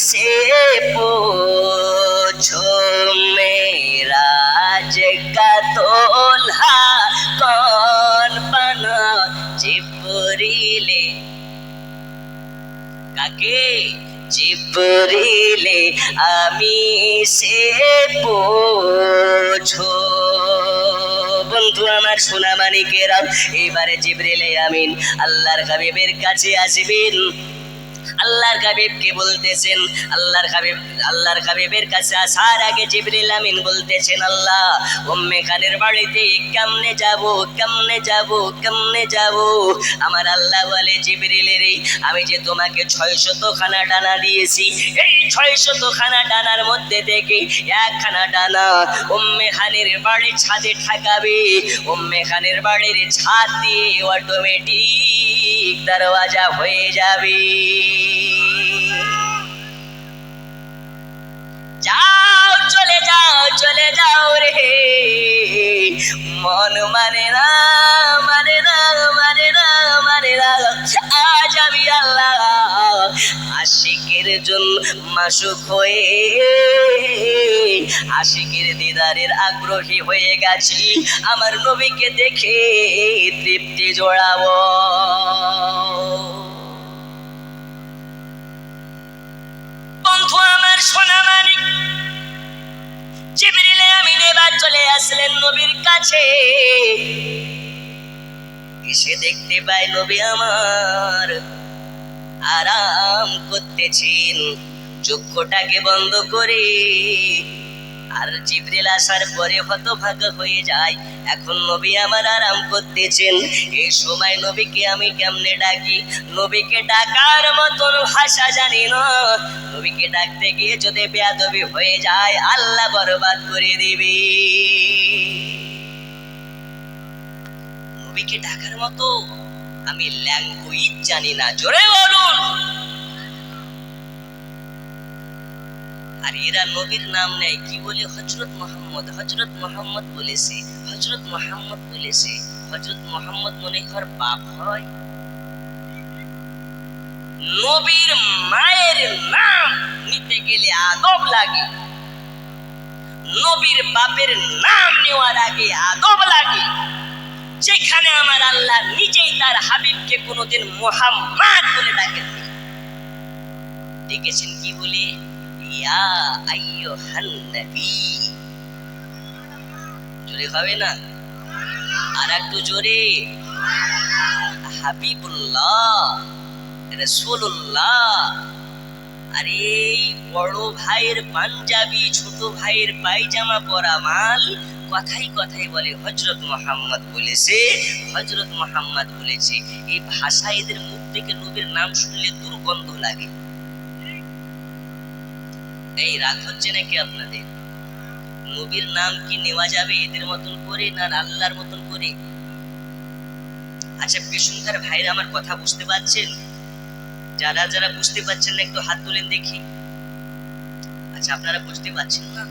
से पूछो मेरा का तोला कौन बना जिब्रीले কাকে জিবরিলে আমি সে পোছো বন্ধু আমার সোনা মানিকেরা এবারে জিবরিলে আমিন আল্লাহর হাবিবের কাছে আসবেন আল্লাহর হাবিবকে বলতেছেন? আল্লাহর হাবিব আল্লাহর হাবিবের কাছে আসার আগে জিবরিল আমিন বলতেছেন, আল্লাহ, উম্মে খানের বাড়িতে কেমনে যাব কেমনে যাব কেমনে যাব? আমার আল্লাহ বলে, জিবরিলের আমি যে তোমাকে ছয় শত খানা ডানা দিয়েছি, এই ছয় শত খানা ডানার মধ্যে থেকে একখানা ডানা উম্মে খানের বাড়ির ছাদে ঠাকাবে। উম্মে খানের বাড়ির ছাদ দিয়ে অটোমেটিক দরওয়াজা হয়ে যাবে। যাও, চলে যাও চলে যাও রে। মন মানে না মানে না মানে না মানে না আজ আমি আল্লাহ আশিকের জন্য মাসুক হয়ে, আশিকের দিদারের আগ্রহী হয়ে গেছি, আমার নবীকে দেখে তৃপ্তি জোড়াবো। বন্ধু আমার, সোনা মানিক, জিবরিলে আমিন এবার চলে আসলেন নবীর কাছে। এসে দেখতে পাই নবী আমার আরাম করতেছেন। চক্ষুটাকে বন্ধ করে। আর জিবরিল আসার পরে হতভাগা হয়ে যায়। এখন নবী আমার আরাম করতেছেন। এই সময় নবীকে আমি কেমনে ডাকি? নবীকে ডাকার মতন ভাষা জানি না। নবীকে ডাকতে গিয়ে যদি বেয়াদবি হয়ে যায়, আল্লাহ বরবাদ করে দিবি। নবীকে ডাকার মতো আমি ল্যাঙ্গুয়েজ জানি না। জোরে বলুন। আর এরা নবীর নাম নেয়। কি বলে? হজরত মোহাম্মদ। হজরত মোহাম্মদ বলেছে হজরত মোহাম্মদ বলেছে হজরত মোহাম্মদ মনে হর বাপ হয়। নবীর মায়ের নাম নিতে গেলে আদব লাগে। নবীর বাপের নাম নেওয়ার আগে আদব লাগে। যেখানে আমার আল্লাহ নিজেই তার হাবিবকে কোনোদিন মোহাম্মদ বলে ডাকেননি ডেকেছেন কি বলে? ইয়া আইয়ুহান নবী। জোরে হবে না? আর একটু জোরে। হাবিবুল্লাহ রসুল্লাহ আরে এই বড় ভাইয়ের পাঞ্জাবি, ছোট ভাইয়ের পায়জামা পরা মাল কথাই কথাই বলে হজরত মোহাম্মদ বলেছে হজরত মোহাম্মদ বলেছে, এই ভাষা এদের মুখ থেকে নবীর নাম শুনলে দুর্গন্ধ লাগে। এই রাগ হচ্ছে নাকি আপনাদের? নবীর নাম কি নেওয়া যাবে এদের মতন করে না আল্লাহর মতন করে? আচ্ছা পেশনকার ভাইরা আমার কথা বুঝতে পারছেন? যারা যারা বুঝতে পারছেন না, একটু হাত তুলেন দেখি। আচ্ছা আপনারা বুঝতে পারছেন না?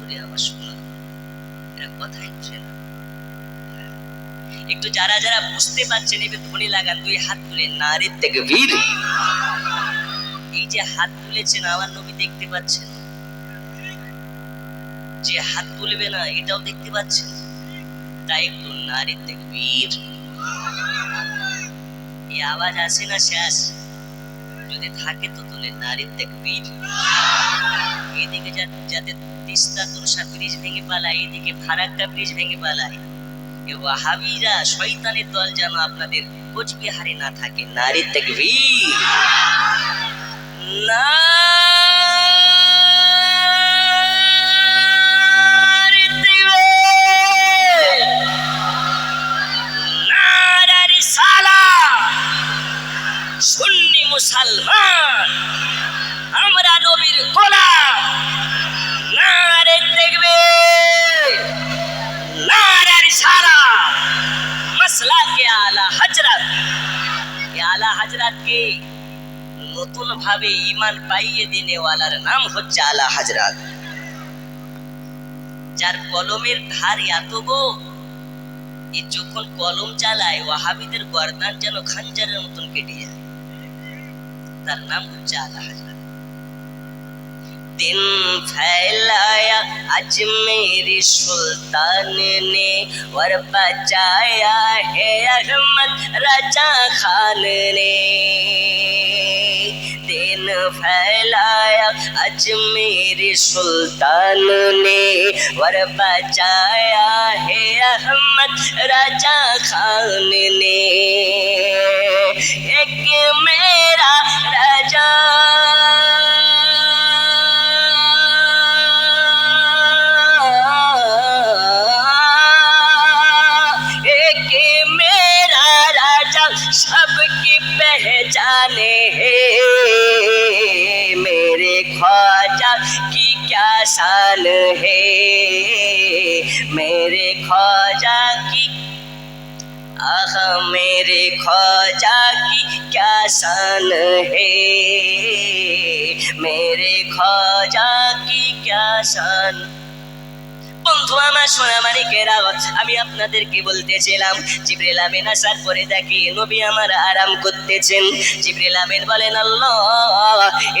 ওরে আমার এরা কথাই বুঝে। একটু যারা যারা বুঝতে পারছেন, এবার ধ্বনি লাগান, দুই হাত তুলেন নারীর থেকে বীর এই যে হাত তুলেছেন, আমার নবী দেখতে পাচ্ছেন। যে হাত তুলবে না, এটাও দেখতে পাচ্ছেন। তাই একটু নারীর থেকে বীর এই আওয়াজ আসে না শেষ? যদি থাকে তো তুলে নারীর দেখ বীর। এদিকে যাতে তিস্তা তুরসা ব্রিজ ভেঙে পালায় এদিকে ফারাক্কা ব্রিজ ভেঙে পালায়। এ ওয়াহাবিরা, শয়তানের দল যেন আপনাদের কোচবিহারে না থাকে। নারীর দেখ বীর। এ রাতকে নতুন ভাবে ইমান পাইয়ে দিনেওয়ালার নাম হচ্ছে আলা হাজরাত। যার কলমের ধার এত গো এ যখন কলম চালায়, ওয়াহাবিদের গর্দান যেন খাঞ্জারের মতন কেটে যায়। তার নাম হচ্ছে আলা হাজরাত। दिन फैलाया अजमेर सुल्तान ने और बचाया है अहमद रजा खान ने दिन फैलाया अजमेर सुल्तान ने और बचाया है अहमद राजा खान ने एक मेरा राजा पहचाने है मेरे ख्वाजा की क्या शान है मेरे ख्वाजा की आह मेरे ख्वाजा की क्या शान है मेरे ख्वाजा की क्या शान বন্ধু আমার সোনা মানিকেরা আমি আপনাদেরকে বলতেছিলাম জিব্রিল আমিন আসার পরে দেখি নবী আমার আরাম করতেছেন। জিব্রিল আমিন বলেন, আল্লাহ,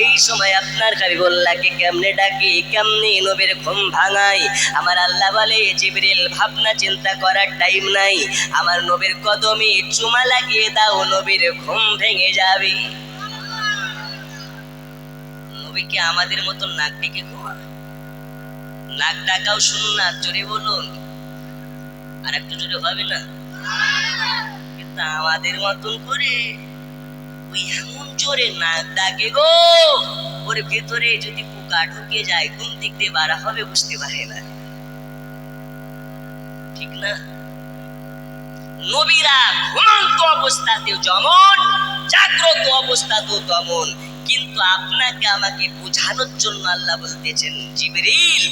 এই সময় আপনার হাবিবুল্লাহকে কেমনে ডাকি, কেমনি নবীর ঘুম ভাঙাই? আমার আল্লাহ বলে জিব্রিল ভাবনা চিন্তা করার টাইম নাই। আমার নবীর কদমে চুমা লাগিয়ে দাও, নবীর ঘুম ভেঙে যাবে। নবীকে আমাদের মতন নাক ডেকে ঘুমাবে। নাক ডাকাও শুনুন না, জোরে বলুন। আর একটু জোরে হবে না? কিন্তু আমাদের মতন করে ওই এমন জোরে নাক ডাকে গো, ওর ভেতরে যদি পোকা ঢুকে যায়, কোন দিক দিয়ে বাড়া হবে বুঝতে পারে না। ঠিক না? নবীরা ঘুমন্ত অবস্থাতেও যেমন, জাগ্রত অবস্থাতেও তেমন। কিন্তু আপনাকে আমাকে বোঝানোর জন্য আল্লাহ বলতেছেন, জিবরিল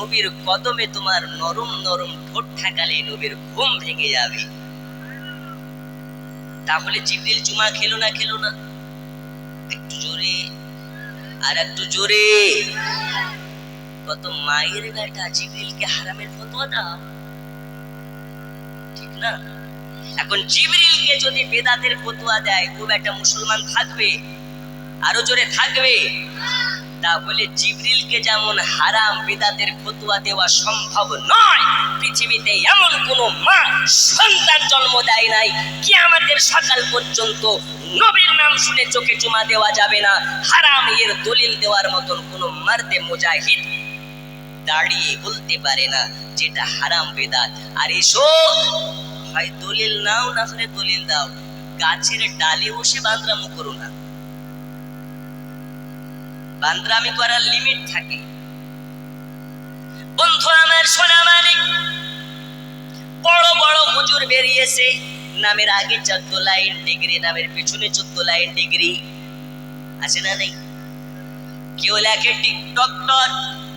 নবীর কদমে তোমার নরম নরম ঠোঁট ঠাকালে নবীর ঘুম ভেঙে যাবে। তাহলে জিবরিল চুমা খেলো না খেলো না। একটু জোরে, আর একটু জোরে। কত মায়ের বেটা জিবরিলকে হারামের ফতোয়া দাও। ঠিক না? এখন জিবরিলকে যদি বেদাতের ফতোয়া দেয় ও একটা মুসলমান থাকবে, আরও জোরে থাকবে। তাহলে জিবরিলকে যেমন হারাম বিদাতের ফতুয়া দেওয়া সম্ভব নয়, পৃথিবীতে এমন কোন মা সন্তান জন্ম দেয় নাই। কি আমাদের সকাল পর্যন্ত নবীর নাম শুনে চোখে চুমা দেওয়া যাবে না। হারাম এর দলিল দেওয়ার মতন কোন মারতে মুজাহিদ দাঁড়িয়ে বলতে পারে না যেটা হারাম বেদাত। আর এসো হয় দলিল নাও, না হলে দলিল দাও। গাছের ডালে বসে বান্দরামো করো না। বান্দরামি করার লিমিট থাকে। বন্ধু আমার সোনা মানিক বড় বড় হুজুর বেরিয়েছে, নামের আগে চোদ্দ লাইন ডিগ্রি নামের পিছনে চোদ্দ লাইন ডিগ্রি আছে না নেই? কেউ লেখে ডক্টর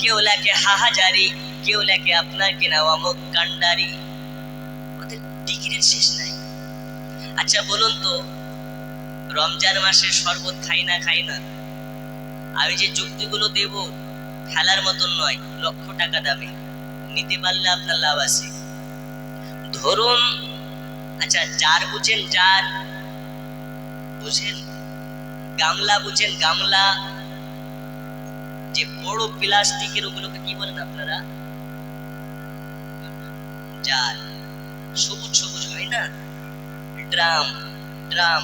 কেউ লেখে হাহাজারি, কেউ লেখে আপনার কিনা অমুক কান্ডারি ওদের ডিগ্রির শেষ নাই। আচ্ছা বলুন তো, রমজান মাসে শরবত খাই না খাই না? আমি যে যুক্তিগুলো দেব, খেলার মতন নয়, লক্ষ টাকা দামে। নিতে পারলে আপনার লাভ আছে। ধরুন আচ্ছা জার বুঝেন জার বুঝেন? গামলা বুঝেন গামলা। যে বড় প্লাস্টিকের ওগুলোকে কি বলেন আপনারা? জার সবুজ সবুজ হয় না? Drum drum.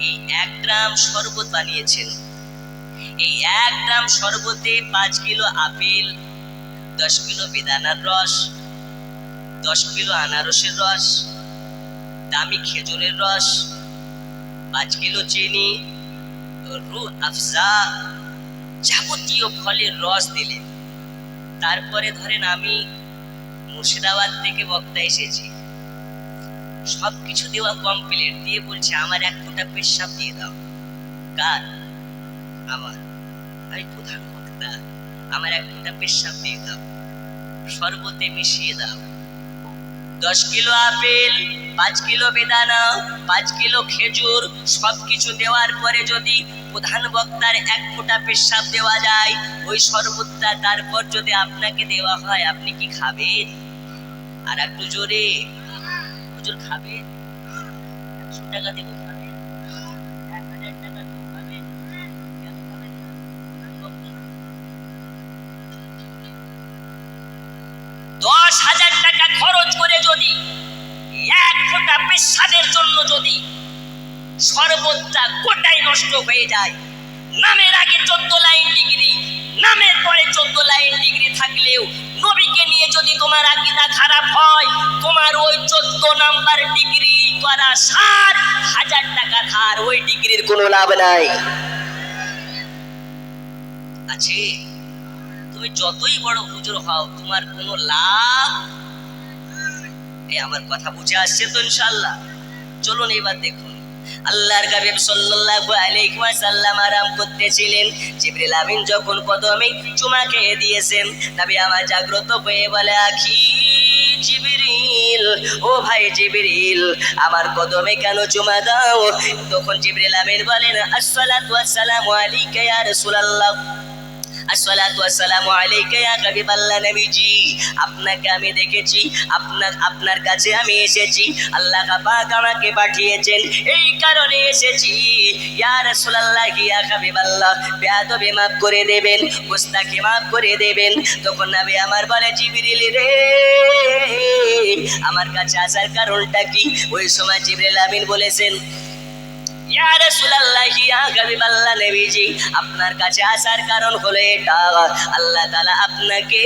এই এক ড্রাম শরবত বানিয়েছেন। এই এক গ্রাম শরবতে পাঁচ কিলো আপেল, দশ কিলো বেদানার রস, দশ কিলো আনারসের রস, দামি খেজুরের রস, পাঁচ কিলো চিনি, রু আফজা যাবতীয় ফলের রস দিলেন তারপরে ধরেন আমি মুর্শিদাবাদ থেকে বক্তা এসেছি। সব কিছু দেওয়া কমপ্লিট দিয়ে বলছে, আমার এক ফোঁটা পেশাব দিয়ে দাও। কার? আমার আমি প্রধান বক্তা আমার এক ফোঁটা পেশাব দিয়ে দাও। শরবতে মিশিয়ে দাও। দশ কিলো আপেল, পাঁচ কিলো বেদানা, পাঁচ কিলো খেজুর সব কিছু দেওয়ার পরে যদি প্রধান বক্তার এক ফোঁটা পেশাব দেওয়া যায়, ওই শরবতটা তারপর যদি আপনাকে দেওয়া হয়, আপনি কি খাবেন? আর একটু জোরে। খাবেন টাকা দেবো। যদি, এক ফোঁটা পেশাদের জন্য যদি সর্বত্রা গোটাই নষ্ট হয়ে যায়। নামের আগে চোদ্দ লাইন ডিগ্রি, নামের পরে চোদ্দ লাইন ডিগ্রি থাকলেও নবীকে নিয়ে যদি তোমার আকিদা খারাপ হয়, তোমার ওই চোদ্দ নাম্বার ডিগ্রি করা ষাট হাজার টাকা ধার ওই ডিগ্রির কোনো লাভ নাই। আছে তুমি যতই বড় হুজুর হও, তোমার কোনো লাভ এই আমার কথা বুঝে আসছে তো ইনশাল্লাহ চলুন এবার দেখুন। আল্লাহর হাবিব সাল্লাল্লাহু আলাইহি ওয়াসাল্লাম আরাম করতেছিলেন। জিবরিল আমিন যখন কদমে চুমা খেয়ে দিয়েছেন, নবী আমার জাগ্রত হয়ে বলে, আখি জিবরিল, ও ভাই জিবরিল, আমার কদমে কেন চুমা দাও? তখন জিবরিল আমিন বলেন, আসসালাতু ওয়াসসালামু আলাইকা ইয়া রাসূলুল্লাহ। আসসালাতু ওয়াসসালামু আলাইকা ইয়া হাবিবাল্লাহ নবীজি। আপনাকে আমি দেখেছি, আপনার আপনার কাছে আমি এসেছি। আল্লাহ পাক আমাকে পাঠিয়েছেন, এই কারণে এসেছি। ইয়া রাসূলুল্লাহ ইয়া হাবিবাল্লাহ, বেয়াদবি মাফ করে দেবেন গোস্তাকে মাফ করে দেবেন। তখন নবী আমার বলে, জিবরিল রে, আমার কাছে আসার কারণটা কি? ওই সময় জিবরিল আমিন বলেছেন ইয়া রাসূলুল্লাহ, ইয়া হাবিবাল্লাহ নবীজি, আপনার কাছে আসার কারণ হলো এটা। আল্লাহ তাআলা আপনাকে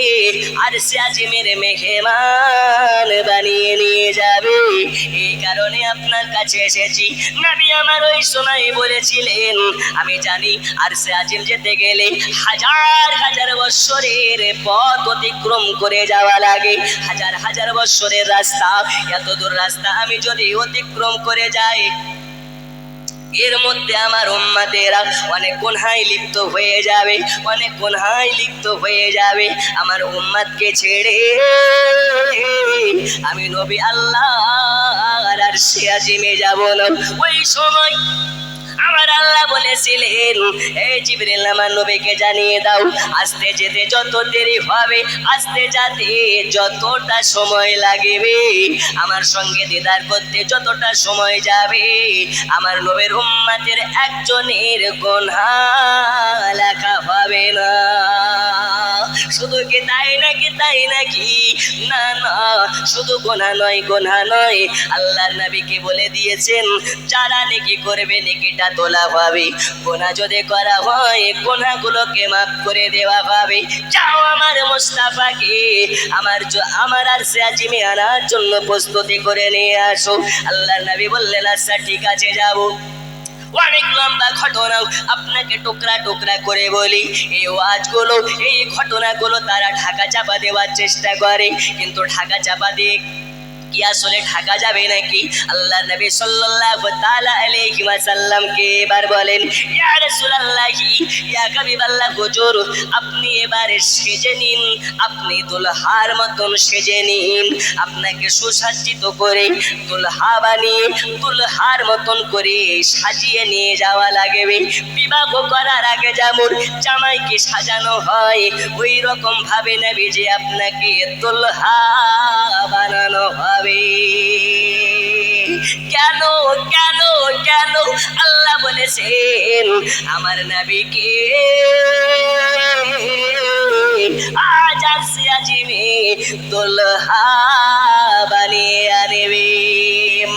আরশে আজিমের মেহমান বানিয়ে নিয়ে যাবে। এই কারণে আপনার কাছে এসেছি। নবী আমার ওই সময় বলেছিলেন, আমি জানি আরশে আজিম যেতে গেলে হাজার হাজার বছরের পথ অতিক্রম করে যাওয়া লাগে। হাজার হাজার বছরের রাস্তা এত দূর রাস্তা আমি যদি অতিক্রম করে যাই এর মধ্যে আমার উম্মাদেরা অনেক গুনহায় লিপ্ত হয়ে যাবে, অনেক গুনহায় লিপ্ত হয়ে যাবে। আমার উম্মাদকে ছেড়ে আমি নবী আল্লাহ আর সে আজিমে যাব না। ওই সময় আমার আল্লাহ বলেছিলেন, এই জিবরিল, আমার নবীকে জানিয়ে দাও, আসতে যেতে যত দেরি হবে, আসতে যেতে যতটা সময় লাগবে, আমার সঙ্গে দিদার করতে যতটা সময় যাবে, আমার নবীর উম্মাতের একজনের গোনা লেখা হবে না। শুধু কি তাই নাকি তাই নাকি? না না, শুধু গোনা নয় গোনা নয়। আল্লাহর নবীকে বলে দিয়েছেন, যারা নেকি করবে, নেকিটা তোলা হবে গোনা যদি করা হয়, গোনাগুলোকে মাফ করে দেওয়া হবে যাও আমার মুস্তাফাকে, আমার আমার আর সে আজিমে আনার জন্য প্রস্তুতি করে নিয়ে আসো। আল্লাহর নবী বললেন আচ্ছা ঠিক আছে, যাব। অনেক লম্বা ঘটনা আপনাকে টুকরা টুকরা করে বলি। এই ওয়াজগুলো, এই ঘটনাগুলো তারা ঢাকা চাপা দেওয়ার চেষ্টা করে, কিন্তু ঢাকা চাপা দিয়ে কি আসলে ঢাকা যাবে নাকি? আল্লাহ নবী সাল্লাল্লাহু তাআলা আলাইহি ওয়াসাল্লাম কে এবার বলেন, ইয়া রাসূলুল্লাহি, ইয়া হাবিবাল্লাহ, হুজুর, আপনি এবারে সেজে নিন, আপনি দুলহার মতন সেজে নিন, আপনাকে সুসজ্জিত করে দুলহা বানিয়ে, দুলহার মতন করে সাজিয়ে নিয়ে যাওয়া লাগবে। বিবাহ করার আগে যেমন জামাইকে সাজানো হয় ওই রকম ভাবে নেবে যে আপনাকে দুলহা বানানো হবে। কেন কেন কেন? আল্লাহ বলেছেন, আমার নবীকে আজ আসি আজিমে দুলহা বানিয়ে আনবে।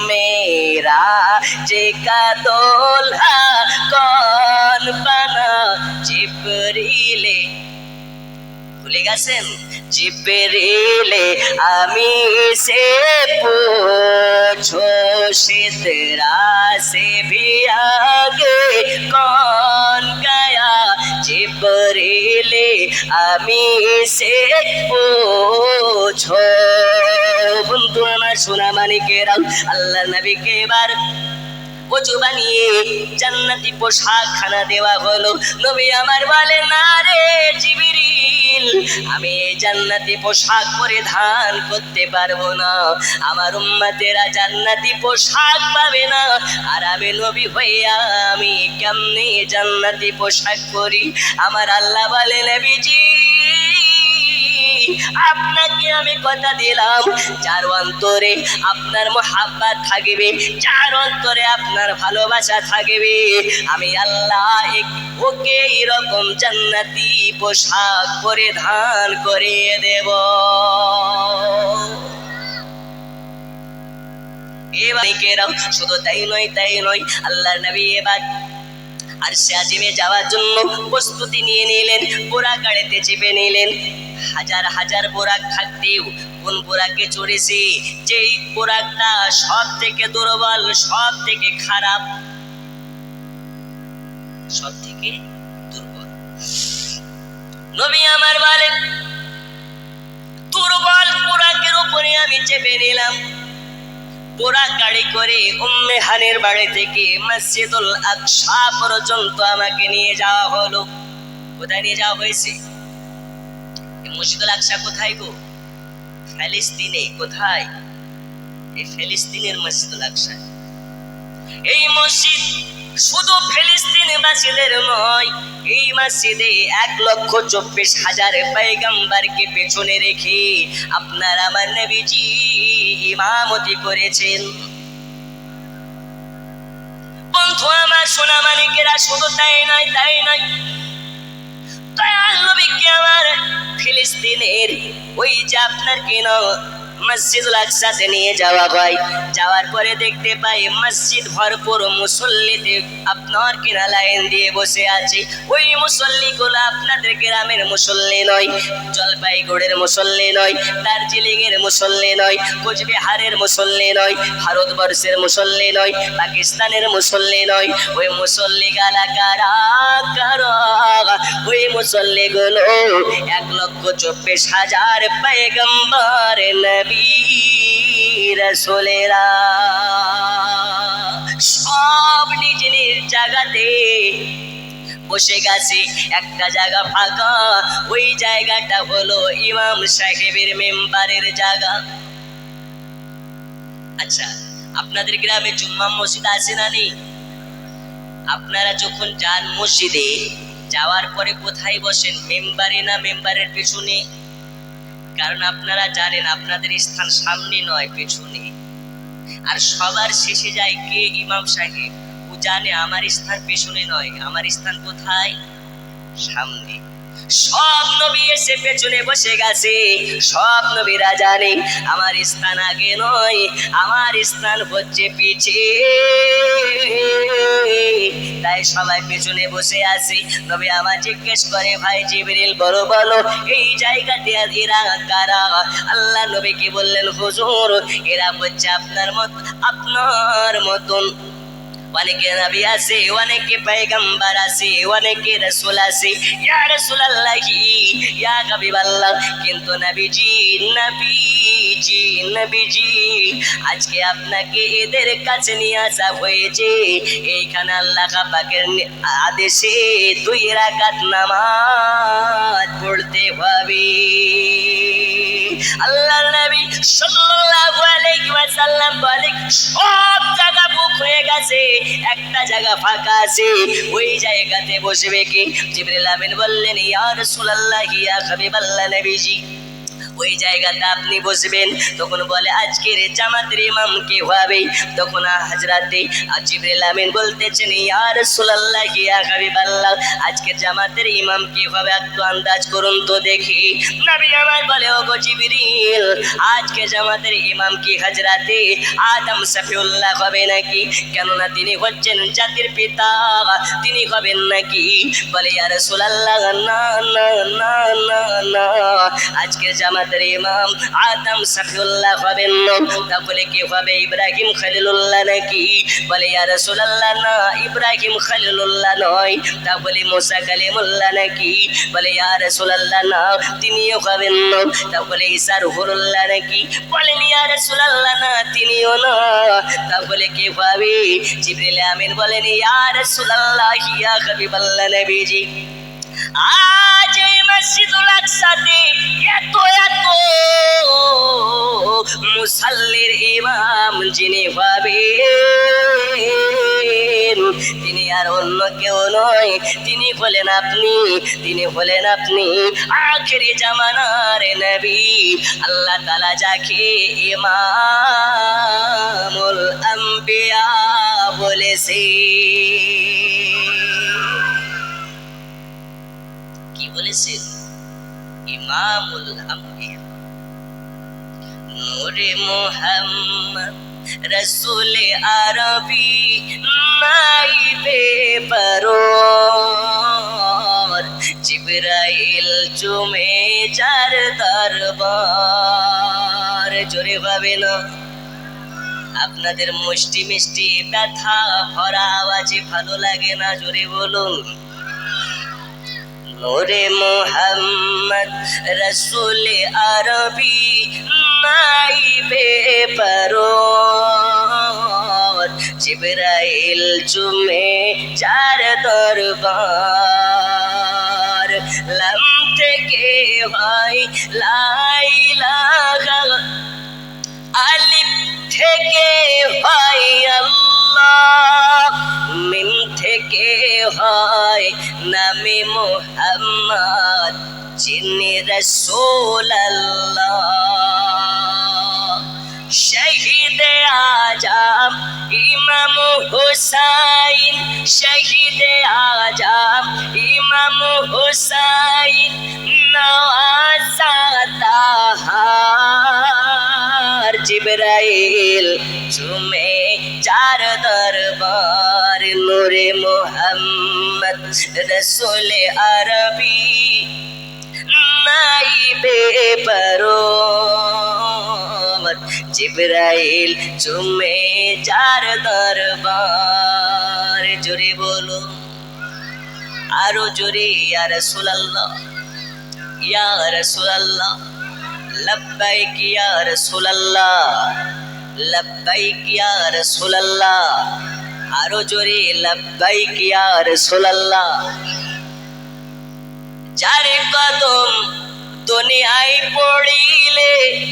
মেরা যে দোলহা কন বানা জিবরিলে ভুলে গেছেন? জিবরিলে আমি সে পুছো সিতরা সে ভি আগে কন গয়া। আমি সে পুছো বন্ধু আমার সোনা মানিকেরাও আল্লাহ নবীকে এবার কচু বানিয়ে জান্নাতি পোশাক খানা দেওয়া হলো। নবী আমার বলে, না রে জিবিরিল, আমি জান্নাতি পোশাক পরে ধান করতে পারব না। আমার উম্মাতেরা জান্নাতি পোশাক পাবে না। আর আমি নবী হইয়া আমি কেমনে জান্নাতি পোশাক পরি? আমার আল্লাহ বলে, নবীজি আপনাকে আমি কথা দিলাম। যার অন্তরে আপনার মোহাব্বত থাকবে। যার অন্তরে আপনার ভালোবাসা থাকবে। আমি আল্লাহ ওকে এরকম জান্নাতি পোশাক করে পরিধান করে দেব। এবার শুধু তাই নয় তাই নয় আল্লাহ নবী এবার আর সে আজিমে যাওয়ার জন্য প্রস্তুতি নিয়ে নিলেন, বোরা গাড়িতে চেপে নিলেন। হাজার হাজার বোরাক থাকতেও কোন বোরাকে চড়েছে? যেই বোরাকটা সব থেকে দুর্বল সব থেকে খারাপ সব থেকে দুর্বল। নবী আমার বলেন দুর্বল বোরাকের উপরে আমি চেপে নিলাম। পোড়া গাড়ি করে উম্মে হানের বাড়ি থেকে মসজিদুল আকসা পর্যন্ত আমাকে নিয়ে যাওয়া হলো। কোথায় নিয়ে যাওয়া হয়েছে? মসজিদুল আকসা কোথায় গো? ফিলিস্তিনে কোথায়? এই ফিলিস্তিনের মসজিদুল আকসা। এই মসজিদ শুধু ফিলিস্তিনবাসীদের নয়, এই মসজিদে এক লক্ষ চব্বিশ হাজার পয়গম্বরকে পেছনে রেখে আপনার আমার নবীজি ইমামতি করেছেন। বন্ধু, আমার সোনা মানিকেরা শুধু তাই নয় তাই নয়। দয়াল নবীকে আমার ফিলিস্তিনের ওই যে আপনার কেন মসজিদুল আকসাতে নিয়ে যাওয়া হয়। যাওয়ার পরে দেখতে পাই মসজিদ ভরপুর মুসল্লিতে আপনার কিনা লাইন দিয়ে বসে আছে। ওই মুসল্লিগুলো আপনাদের গ্রামের মুসল্লি নয়, জলপাইগুড়ের মুসল্লি নয় দার্জিলিং এর মুসল্লি নয়, কোচবিহারের মুসল্লি নয়, ভারতবর্ষের মুসল্লি নয়, পাকিস্তানের মুসল্লি নয়। ওই মুসল্লি গালা কারা ওই মুসল্লি গুলো এক লক্ষ চব্বিশ হাজার পেগম্বর নবী রসোলেরা। নিজ জায়গাতে বসে গেছে একটা জায়গা ফাঁকা, ওই জায়গাটা হলো ইমাম সাহেবের মেম্বারের জায়গা। আচ্ছা আপনাদের গ্রামে জুম্মা মসজিদ আছে না নেই? আপনারা যখন যান মসজিদে, যাওয়ার পরে কোথায় বসেন, মেম্বারে না মেম্বারের পেছনে? কারণ আপনারা জানেন, আপনাদের স্থান সামনে নয়, পেছনে। আর সবার শেষে যায় কে? ইমাম সাহেব। জানে আমার স্থান পেছনে নয়, আমার স্থান কোথায়? সামনে। সব নবী এসে পেছনে বসে গেছে। সব নবীরা জানে আমার স্থান আগে নয়, আমার স্থান হচ্ছে পিছে। তাই সবাই পেছনে বসে আছে। নবী আমার জিজ্ঞেস করে, ভাই জিবরিল বড় বলো, এই জায়গাতে এরা কারা? আল্লাহ নবীকে বললেন, হুজুর, এরা হচ্ছে আপনার মত, আপনার মতন। অনেকে নবী আছে অনেকে পয়গম্বর আছে অনেকে রসুল আছে ইয়া রাসূলুল্লাহি, ইয়া হাবিবাল্লাহ। কিন্তু নবীজি নবীজি নবীজি, আজকে আপনাকে এদের কাছে নিয়ে আসা হয়েছে। এইখানে আল্লাহ নি- আদেশে দুই রাকাত নামাজ পড়তে হবে। আল্লাহর নবী সাল্লাল্লাহু আলাইহি ওয়াসাল্লাম বলে সব জায়গা বুক হয়ে গেছে। একটা জায়গা ফাঁকা আছে, ওই জায়গাতে বসবে কি? জিবরিল আমিন বললেন, ইয়া রাসূলুল্লাহ, ইয়া হাবিবাল্লাহ, নবীজি। ওই জায়গাতে আপনি বসবেন। তখন বলে, আজকের জামাতের ইমাম কে হবে? তখন হাজরাতে জিবরিল আমিন বলতেছেন, ইয়া রাসূলুল্লাহ, ইয়া হাবিবাল্লাহ, আজকের জামাতের ইমাম কে হবে? একটু আন্দাজ করুন তো দেখি। নবী আমার বলে ও গো জিবরিল আজকে জামাতের ইমাম কি হাজরাতে আদম সফিউল্লাহ হবে নাকি? কেননা তিনি হচ্ছেন জাতির পিতা, তিনি হবেন নাকি? বলে, ইয়া রাসূলুল্লাহ, না না না না আজকের জামাতের ইমাম আদম সফিউল্লাহ হবেন তাহলে কি হবে? ইব্রাহিম খলিলুল্লাহ নাকি? বলে, ইয়া রাসূলুল্লাহ, না, ইব্রাহিম খলিলুল্লাহ নয়। তাহলে মুসা কালিমুল্লাহ নাকি? বলে, ইয়া রাসূলুল্লাহ, না, তিনিও হবেন তাহলে ঈসা রুহুল্লাহ নাকি? বলেন, ইয়া রাসূলুল্লাহ, না, তিনিও না। তাহলে কে হবে জিবরিল আমিন বলেন, ইয়া রাসূলুল্লাহ, ইয়া হাবিবাল্লাহ নবীজি। আজ এই মসজিদুল আকসাতে এত এত মুসাল্লির ইমাম যিনি হবেন তিনি আর অন্য কেউ নয়। তিনি হলেন আপনি, তিনি হলেন আপনি আখেরি জামানার নবী। আল্লাহ তালা যাকে ইমামুল আম্বিয়া বলেছে বলেছেন ইমামুল আম্বিয়া। নূরে রসুল আরবি নাইবে পরো জিবরাইল চুমে যার দরবার। জোরে ভাবে না আপনাদের মুষ্টি মিষ্টি ব্যথা ভরা আওয়াজে ভালো লাগে না, জোরে বলুন। নূরে মোহাম্মদ, রসুল আরবি নাই বে পারো জিবরাইল চুমে চার দরবার, লাম থেকে হয় লাইলাগা নামে মোহাম্মদ যিনি রসুল আল্লাহ শহীদ আজম, ইমাম হুসাইন, শহীদ আজম, ইমাম হুসাইন নওয়াজাতাহার জিবরাইল চুমে চার দরবার, নূরে মোহাম্মদ, রসুল আরবি নাইবে জিবরাইল চুমে চার দরবার। জোরে বলো। আরও জোরে, ইয়া রাসূলুল্লাহ। ইয়া রাসূলুল্লাহ। লব্বাইক, ইয়া রাসূলুল্লাহ। লব্বাইক, ইয়া রাসূলুল্লাহ। আরও জোরে, লব্বাইক, ইয়া রাসূলুল্লাহ। যারে কদম দুনিয়ায় পড়িলে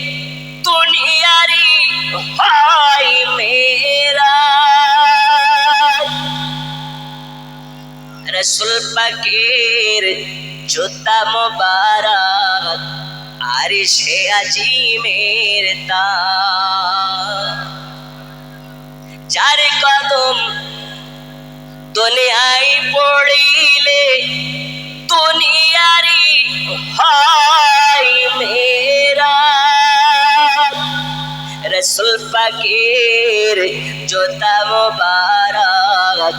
দুনিয়ারি হয় মেরা রসুল পাকের জুতা মোবারক, আর সে আজিমের তা যার কদম দুনিয়ায় পড়িলে রসুল পাকের জোতা মোবারক,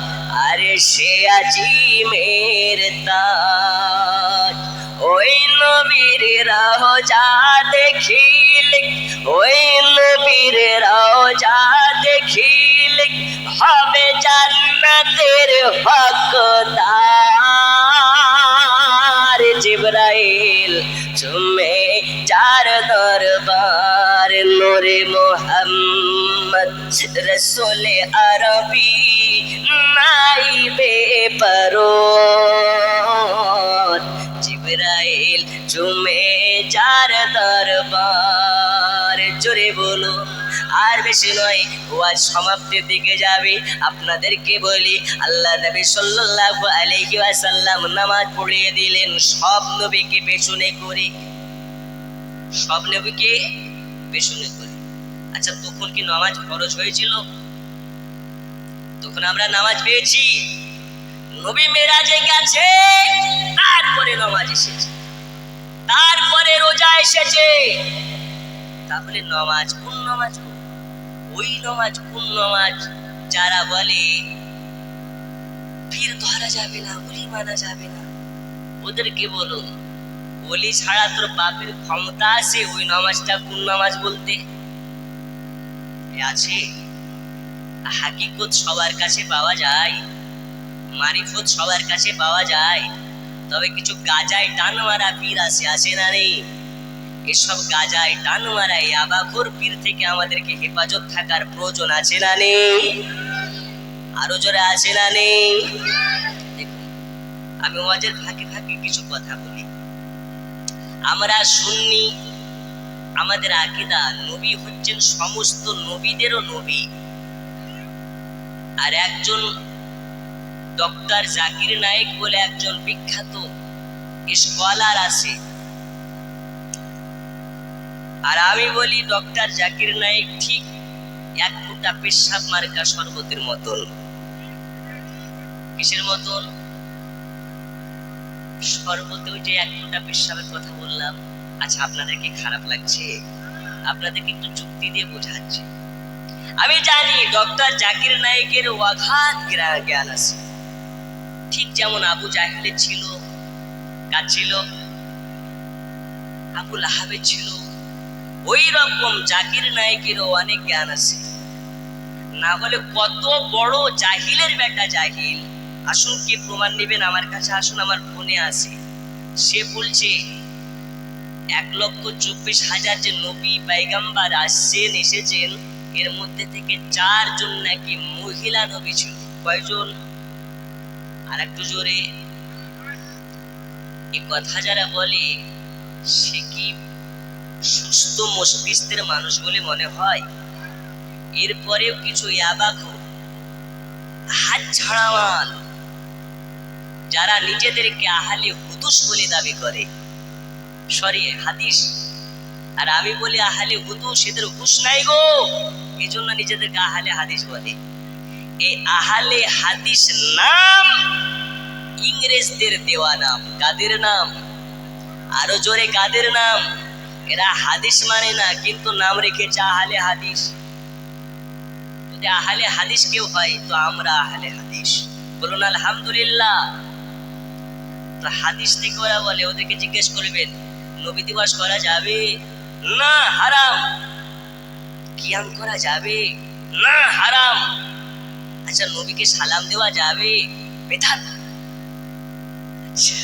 আরে সে আজি মের তাজ। ওই নবীর রওজা দেখিলে, ওই নবীর রওজা দেখিলে হবে জান্নাতের হকদার জিবরাইল চুমে চার দরবার নূরে মোহাম্মদ, রসুল আরবি নাইবে পরো জিবরাইল চুমে চার দরবার। জোরে বলো, আর বেশি নয়, ওয়াজ সমাপ্তির দিকে যাবে। আপনাদেরকে বলি, আল্লাহ নবী সাল্লাল্লাহু আলাইহি ওয়াসাল্লাম নামাজ পড়িয়ে দিলেন সব নবীকে পেছনে করে। সব নবীকে পেছনে করে। আচ্ছা তখন কি নামাজ খরচ হয়েছিল? তখন আমরা নামাজ পেয়েছি। নবী মেরাজে গেছে, তারপরে নামাজ এসেছে। তারপরে রোজা এসেছে। তাহলে নামাজ কোন নামাজ? ওই নামাজ কোন নামাজ? যারা বলে, পীর ধরা যাবে না ওলি মানা যাবে না। ওদেরকে বলুন। ওলি ছাড়া তোর বাপের ক্ষমতা আছে ওই নামাজটা কোন নামাজ বলতে? আছে। হাকিকত সবার কাছে পাওয়া যায়, মারিফত সবার কাছে পাওয়া যায়, তবে কিছু গাজায় টান মারা পীর আছে আছে না নেই? এসব গাজায় টান মারা এই পীর থেকে আমাদেরকে হেফাজত থাকার প্রয়োজন আছে না নেই? আরও জোরে আছে না নেই? আমি ওয়াজের ফাঁকে ফাঁকে কিছু কথা বলি। আমরা শুননি আমাদের আকিদা নবী হচ্ছেন সমস্ত নবীদেরও নবী। আর একজন ডক্টর জাকির নায়েক বলে একজন বিখ্যাত স্কলার আছে। আর আমি বলি, ডক্টর জাকির নায়েক ঠিক এক ফুটা পেশাব মার্কা শরবতের মতন। কিসের মতন? শরবতে ওই যে এক ফুটা পেশাবের কথা বললাম। আচ্ছা আপনাদের কি খারাপ লাগছে? আপনাদেরকে একটু যুক্তি দিয়ে বোঝাচ্ছে। আমি জানি ডক্টর জাকির নায়েকের অগাধ জ্ঞান আছে। ঠিক যেমন আবু জাহিলের ছিল, কার ছিল, আবু লাহাবের ছিল ওই রকম জাকির নায়েকেরও অনেক জ্ঞান আছে। না হলে কত বড় জাহিলের বেটা জাহিল। আসুন কি প্রমাণ নেবেন আমার কাছে? আসুন, আমার ফোনে আছে। সে বলছে, এক লক্ষ চব্বিশ হাজার যে নবী পাইগাম্বার আসছেন, এসেছেন, এর মধ্যে থেকে চারজন নাকি মহিলা নবী ছিল। কয়জন? আর একটু জোরে। এই কথা যারা বলে, সে কি সুস্থ মস্তিষ্কের মানুষ বলে মনে হয়? এরপরেও কিছু ইয়াবাখো হাত ছাড়া যারা নিজেদেরকে আহালে হুদুস বলে দাবি করে। সরি, হাদিস। আর আমি বলি আহালে হুদুস এদের হুশ নাই গো। এই জন্য নিজেদেরকে আহালে হাদিস বলে। এই আহালে হাদিস নাম ইংরেজদের দেওয়া নাম। কাদের নাম? আরও জোরে কাদের নাম? এরা হাদিস মানে না, কিন্তু নাম রেখেছে আহালে হাদিস। যদি আহালে হাদিস কেউ হয়, তো আমরা আহালে হাদিস। বলুন আলহামদুলিল্লাহ। হাদিস থেকে ওরা বলে, ওদেরকে জিজ্ঞেস করবেন, নবী দিবস করা যাবে? না, হারাম। কিয়াম করা যাবে? না, হারাম। আচ্ছা নবীকে সালাম দেওয়া যাবে? বেদাত। আচ্ছা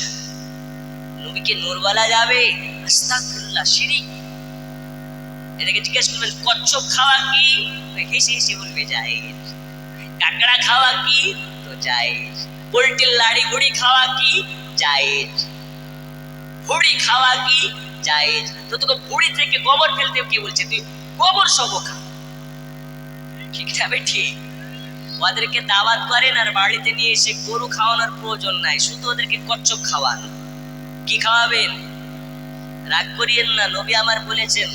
নবীকে নূর বলা যাবে? আস্তাগফিরুল্লাহ, শিরিক। এটাকে জিজ্ঞেস করবেন, কচ্ছপ খাওয়া কি? হেসে হেসে বলবে, জায়েজ। কাঁকড়া খাওয়া কি? তো জায়েজ। পোল্ট্রির লাড়ি ভুড়ি খাওয়া কি? জায়েজ। ভুড়ি খাওয়া কি? জায়েজ। তো তোকে ভুড়ি থেকে গোবর ফেলতে বলছে? তুই গোবর সব খা। ঠিক যাবে ঠিক ওদেরকে দাওয়াত করেন আর বাড়িতে নিয়ে এসে গরু খাওয়ানোর প্রয়োজন নাই। শুধু ওদেরকে কচ্ছপ খাওয়ান। কি খাওয়াবেন? রাগ করিয়েন না, নবী আমার বলেছেন,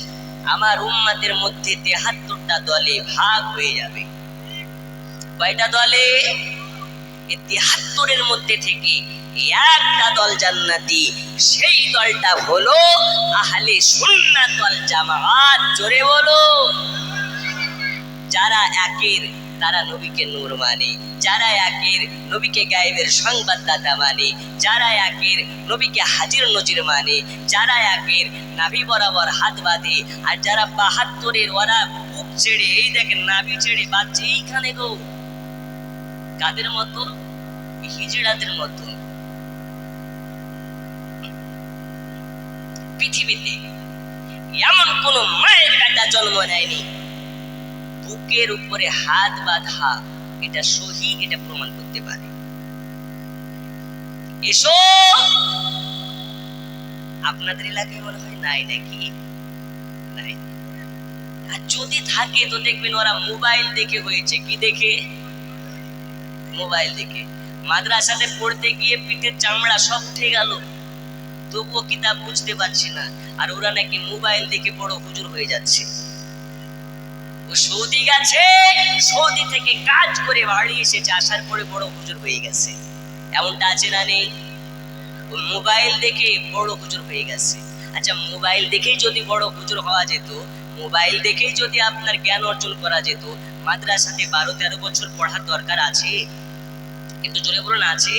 আমার উম্মাদের মধ্যে তেহাত্তরটা দলে ভাগ হয়ে যাবে। কয়টা দলে? এই তেহাত্তরের মধ্যে থেকে একটা দল জান্নাতি, সেই দলটা হলো আহলে সুন্নাত ওয়াল জামাআত। জোরে বলো। যারা একের, তারা নবীকে নূর মানে। যারা একের, নবীকে গায়েবের সংবাদদাতা মানে। যারা একের, নবীকে হাজির নজির মানে। যারা একের, নাভি বরাবর হাত বাঁধে। আর যারা বাহাত্তরের ওরা বুক ছেড়ে, এই দেখেন নাভি ছেড়ে বাঁধছে, এইখানে গো। কাদের মতো হিজড়াদের মতো। পৃথিবীতে এমন কোন মায়ের বেটা জন্ম নেয়নি। বুকের উপরে হাত বাঁধা, এটা সহি, এটা প্রমাণ করতে পারে। এসো! আপনাদের এলাকায় মনে হয় নাই নাকি? আর যদি থাকে তো দেখবেন ওরা মোবাইল দেখে হয়েছে। কি দেখে? মোবাইল দেখে। মাদ্রাসাতে পড়তে গিয়ে পিঠের চামড়া সব উঠে গেল। তবুও কিতাব বুঝতে পারছি না, আর ওরা নাকি মোবাইল দেখে বড় হুজুর হয়ে যাচ্ছে। ও সৌদি গেছে, সৌদি থেকে কাজ করে বাড়ি এসেছে, আসার পরে বড় হুজুর হয়ে গেছে। এমনটা আছে না নেই? ও মোবাইল দেখে বড় হুজুর হয়ে গেছে। আচ্ছা মোবাইল দেখেই যদি বড় হুজুর হওয়া যেত, মোবাইল দেখেই যদি আপনার জ্ঞান অর্জন করা যেত মাদ্রাসাতে বারো তেরো বছর পড়ার দরকার আছে। কিন্তু জোরে বলুন, আছে?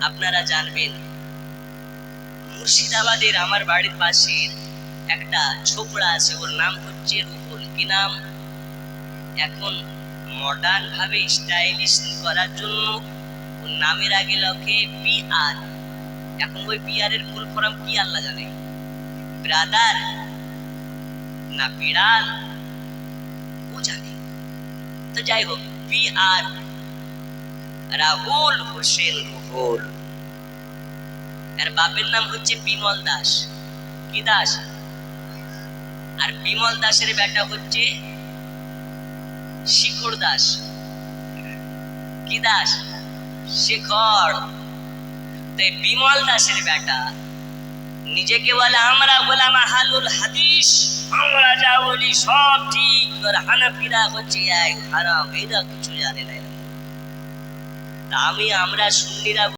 আপনারা জানবেন, মুর্শিদাবাদের আমার বাড়ির পাশের একটা ছোকরা আছে, ওর নাম হচ্ছে রুহুল। কি নাম? এখন মডার্ন ভাবে স্টাইলিশ করার জন্য ওর নামের আগে লকে পি আর। এখন ওই পি আর এর ফুল ফর্ম কি আল্লাহ জানে? ব্রাদার না বিড়াল? ও জানে। তো যাই হোক, পি আর রাহুল হোসেন রুহুল আর বাপের নাম হচ্ছে বিমল দাস। কি দাস? আর বিমল দাসের বেটা হচ্ছে শিখর দাস। কি দাস? শেখর। তো এই বিমল দাসের বেটা নিজেকে বলে, আমরা গোলাম হালুল হাদিস। আমরা যা বলি সব ঠিক। আর হানাফিরা হচ্ছে এক হারাম, এরা কিছু জানে না। আমি, আমরা সুন্নিরা